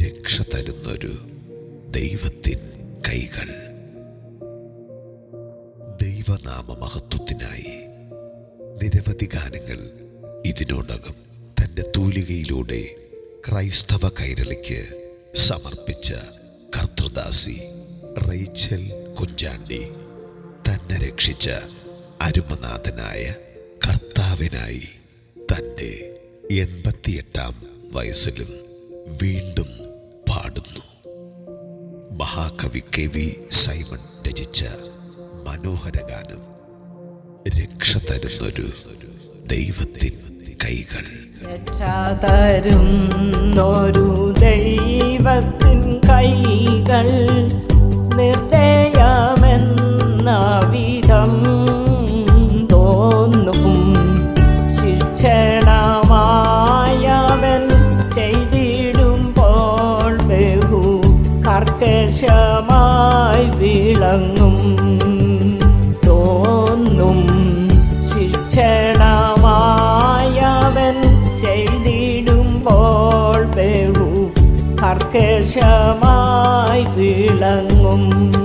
രക്ഷ തരുന്നൊരു ദൈവത്തിൻ കൈകൾ. ദൈവനാമ മഹത്വത്തിനായി നിരവധി ഗാനങ്ങൾ ഇതിനോടകം തന്റെ തൂലികയിലൂടെ ക്രൈസ്തവ കൈരളിക്ക് സമർപ്പിച്ച കർത്തൃദാസി റൈച്ചൽ കുഞ്ചാണ്ടി തന്നെ രക്ഷിച്ച അരുമനാഥനായ കർത്താവിനായി തന്റെ എൺപത്തിയെട്ടാം വയസ്സിലും വീണ്ടും മഹാകവി കെ വി സൈമൺ രചിച്ച മനോഹര ഗാനം രക്ഷ തരുന്നൊരു ദൈവത്തിൻ കൈകൾ. രക്ഷ തരുന്നൊരു ദൈവത്തിൻ കൈകൾ നിർദ്ദയമെന്ന കർക്കശമായി വിളങ്ങും തോന്നും ശിക്ഷണമായവൻ ചെയ്തിടുമ്പോൾ ബഹു. കർക്കശമായി വിളങ്ങും.